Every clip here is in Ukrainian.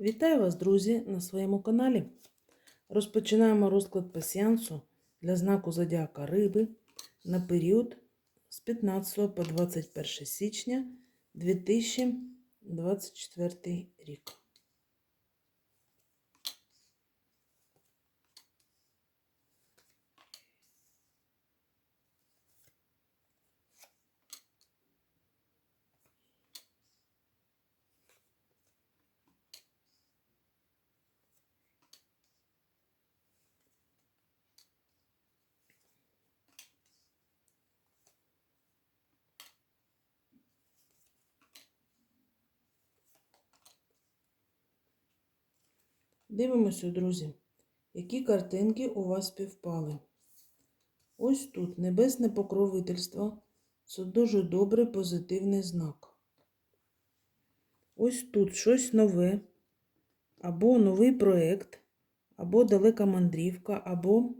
Вітаю вас, друзі, на своєму каналі. Розпочинаємо розклад пасіансу для знаку Зодіака Риби на період з 15 по 21 січня 2024 рік. Дивимося, друзі, які картинки у вас співпали. Ось тут небесне покровительство. Це дуже добрий позитивний знак. Ось тут щось нове, або новий проєкт, або далека мандрівка, або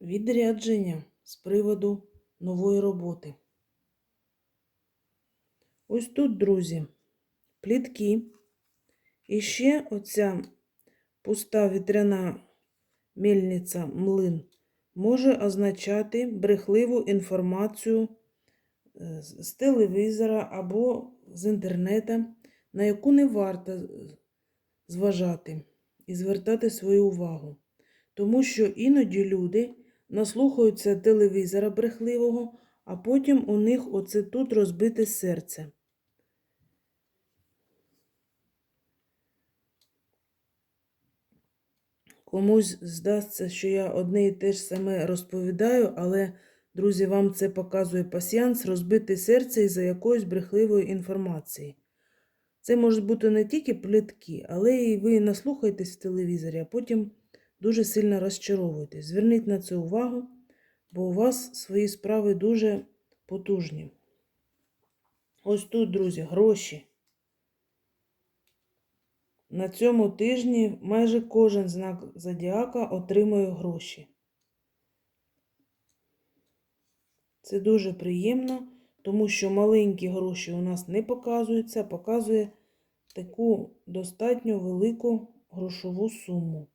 відрядження з приводу нової роботи. Ось тут, друзі, плітки. І ще оця пуста вітряна мельниця млин може означати брехливу інформацію е, з телевізора або з інтернету, на яку не варто зважати і звертати свою увагу. Тому що іноді люди наслухаються телевізора брехливого, а потім у них оце тут розбите серце. Комусь здасться, що я одне і те ж саме розповідаю, але, друзі, вам це показує пасіянс розбити серце із-за якоїсь брехливої інформації. Це можуть бути не тільки плітки, але і ви наслухаєтесь в телевізорі, а потім дуже сильно розчаровуєтесь. Зверніть на це увагу, бо у вас свої справи дуже потужні. Ось тут, друзі, гроші. На цьому тижні майже кожен знак зодіака отримує гроші. Це дуже приємно, тому що маленькі гроші у нас не показуються, показує таку достатньо велику грошову суму.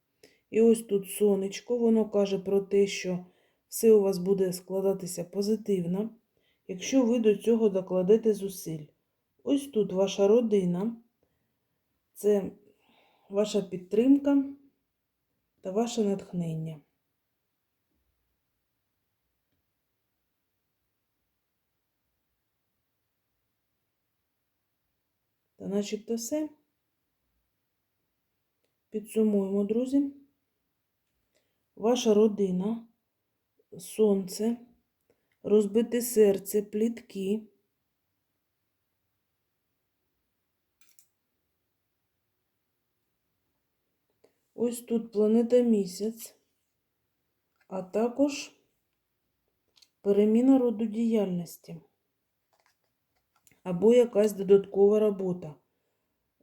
І ось тут сонечко, воно каже про те, що все у вас буде складатися позитивно, якщо ви до цього докладете зусиль. Ось тут ваша родина. Це ваша підтримка та ваше натхнення. Та начебто все. Підсумуємо, друзі. Ваша родина, сонце, розбите серце, плітки. Ось тут планета місяць, а також переміна роду діяльності або якась додаткова робота,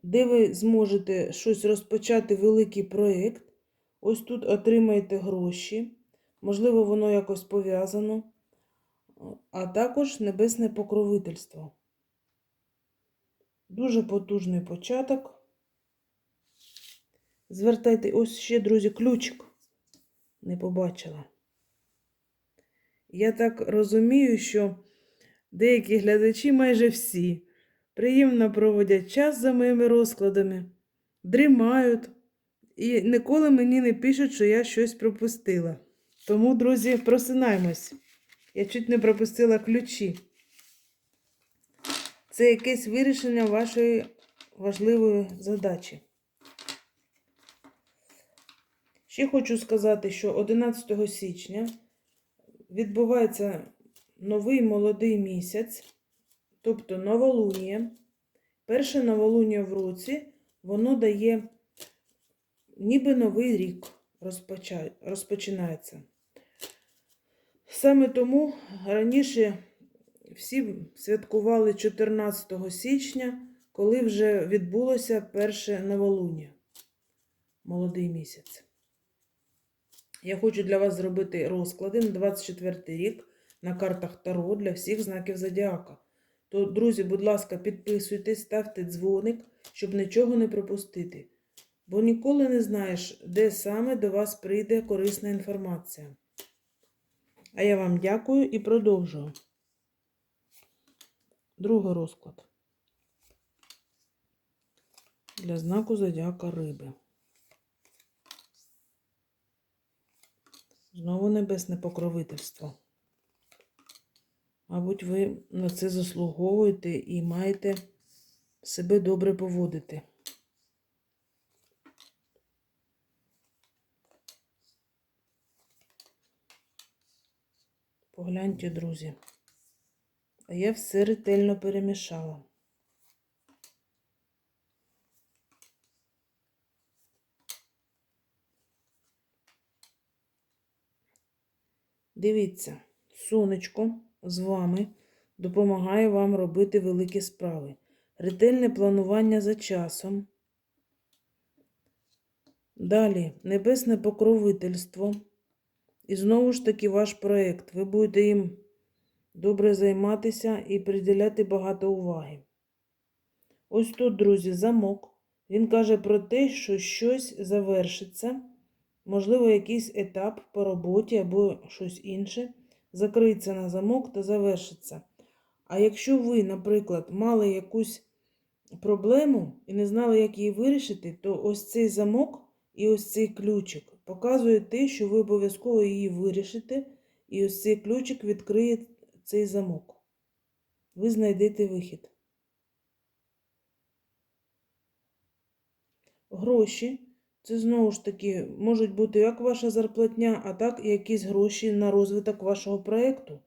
де ви зможете щось розпочати великий проєкт. Ось тут отримаєте гроші, можливо, воно якось пов'язано, а також небесне покровительство. Дуже потужний початок. Звертайте, ось ще, друзі, ключик. Не побачила. Я так розумію, що деякі глядачі, майже всі, приємно проводять час за моїми розкладами, дрімають і ніколи мені не пишуть, що я щось пропустила. Тому, друзі, просинаємось. Я чуть не пропустила ключі. Це якесь вирішення вашої важливої задачі. Ще хочу сказати, що 11 січня відбувається новий молодий місяць, тобто новолунія. Перше новолунія в році, воно дає ніби новий рік розпочинається. Саме тому раніше всі святкували 14 січня, коли вже відбулося перше новолуння, молодий місяць. Я хочу для вас зробити розклади на 24 рік на картах Таро для всіх знаків Зодіака. То, друзі, будь ласка, підписуйтесь, ставте дзвоник щоб нічого не пропустити. Бо ніколи не знаєш, де саме до вас прийде корисна інформація. А я вам дякую і продовжую. Другий розклад. Для знаку зодіака риби. Знову небесне покровительство. Мабуть, ви на це заслуговуєте і маєте себе добре поводити. Погляньте, друзі. А я все ретельно перемішала. Дивіться, сонечко з вами допомагає вам робити великі справи. Ретельне планування за часом. Далі небесне покровительство. І знову ж таки ваш проєкт. Ви будете їм добре займатися і приділяти багато уваги. Ось тут, друзі, замок. Він каже про те, що щось завершиться, можливо, якийсь етап по роботі або щось інше, закриється на замок та завершиться. А якщо ви, наприклад, мали якусь проблему і не знали, як її вирішити, то ось цей замок і ось цей ключик показує те, що ви обов'язково її вирішите, і ось цей ключик відкриє цей замок. Ви знайдете вихід. Гроші. Це знову ж таки можуть бути як ваша зарплатня, а так і якісь гроші на розвиток вашого проєкту.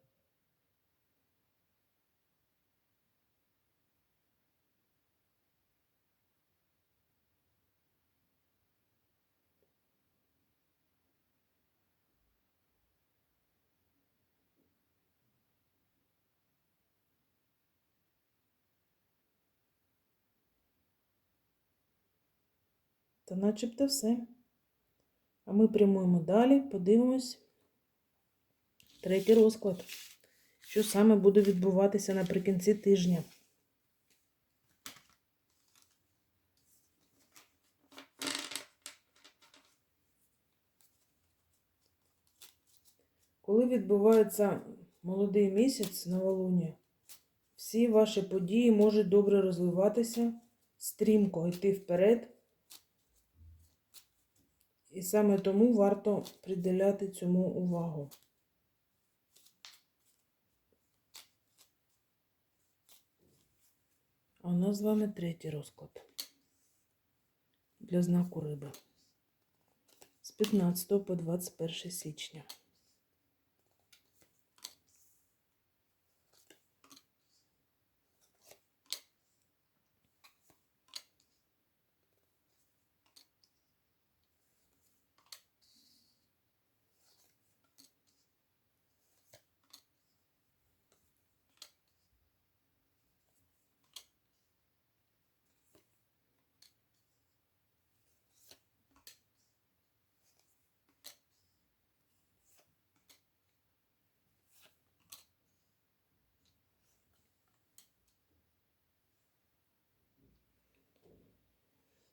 Та начебто все. А ми прямуємо далі, подивимось. Третій розклад. Що саме буде відбуватися наприкінці тижня? Коли відбувається молодий місяць на Волуні, всі ваші події можуть добре розвиватися, стрімко йти вперед. І саме тому варто приділяти цьому увагу. А у нас з вами третій розклад для знаку риби з 15 по 21 січня.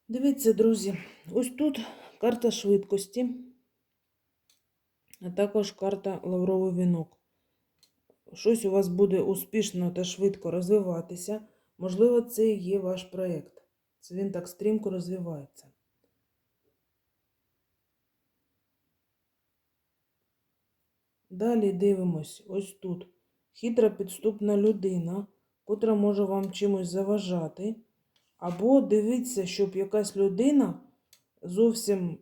Дивіться, друзі, ось тут карта швидкості, а також карта лавровий вінок. Щось у вас буде успішно та швидко розвиватися. Можливо, це і є ваш проєкт. Це він так стрімко розвивається. Далі дивимось ось тут. Хитра підступна людина, котра може вам чимось заважати. Або дивіться, щоб якась людина зовсім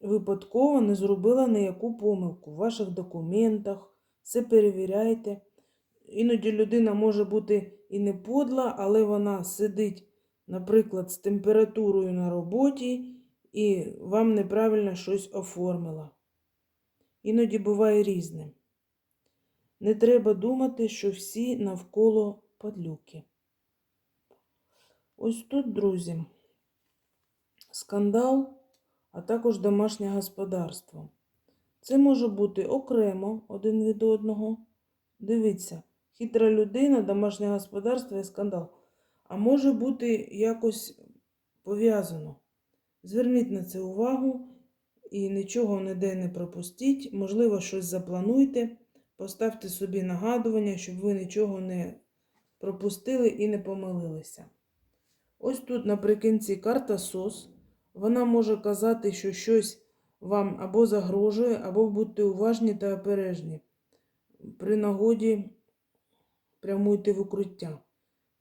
випадково не зробила ніяку помилку в ваших документах, все перевіряйте. Іноді людина може бути і не подла, але вона сидить, наприклад, з температурою на роботі і вам неправильно щось оформила. Іноді буває різне. Не треба думати, що всі навколо падлюки. Ось тут, друзі, скандал, а також домашнє господарство. Це може бути окремо один від одного. Дивіться, хитра людина, домашнє господарство і скандал. а може бути якось пов'язано. Зверніть на це увагу і нічого ніде не пропустіть. Можливо, щось заплануйте. Поставте собі нагадування, щоб ви нічого не пропустили і не помилилися. Ось тут наприкінці карта СОС. Вона може казати, що щось вам або загрожує, або будьте уважні та обережні. При нагоді прямуйте в укриття.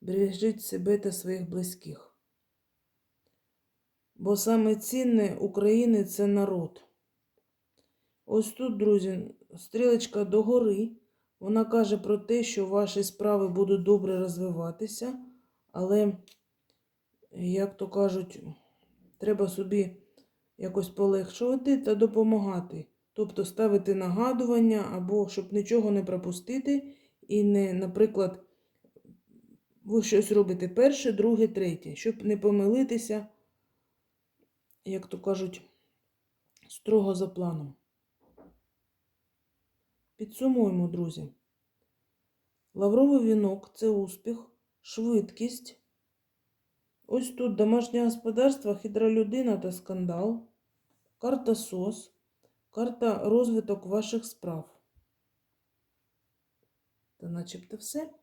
Бережіть себе та своїх близьких. Бо саме цінне України це народ. Ось тут, друзі, стрілочка догори. Вона каже про те, що ваші справи будуть добре розвиватися, але, як то кажуть, треба собі якось полегшувати та допомагати. Тобто ставити нагадування або щоб нічого не пропустити, і не, наприклад, ви щось робите перше, друге, третє, щоб не помилитися, як то кажуть, строго за планом. Підсумуємо, друзі. Лавровий вінок це успіх, швидкість. Ось тут домашнє господарство, хитра людина та скандал, карта СОС, карта розвиток ваших справ. Та начебто все.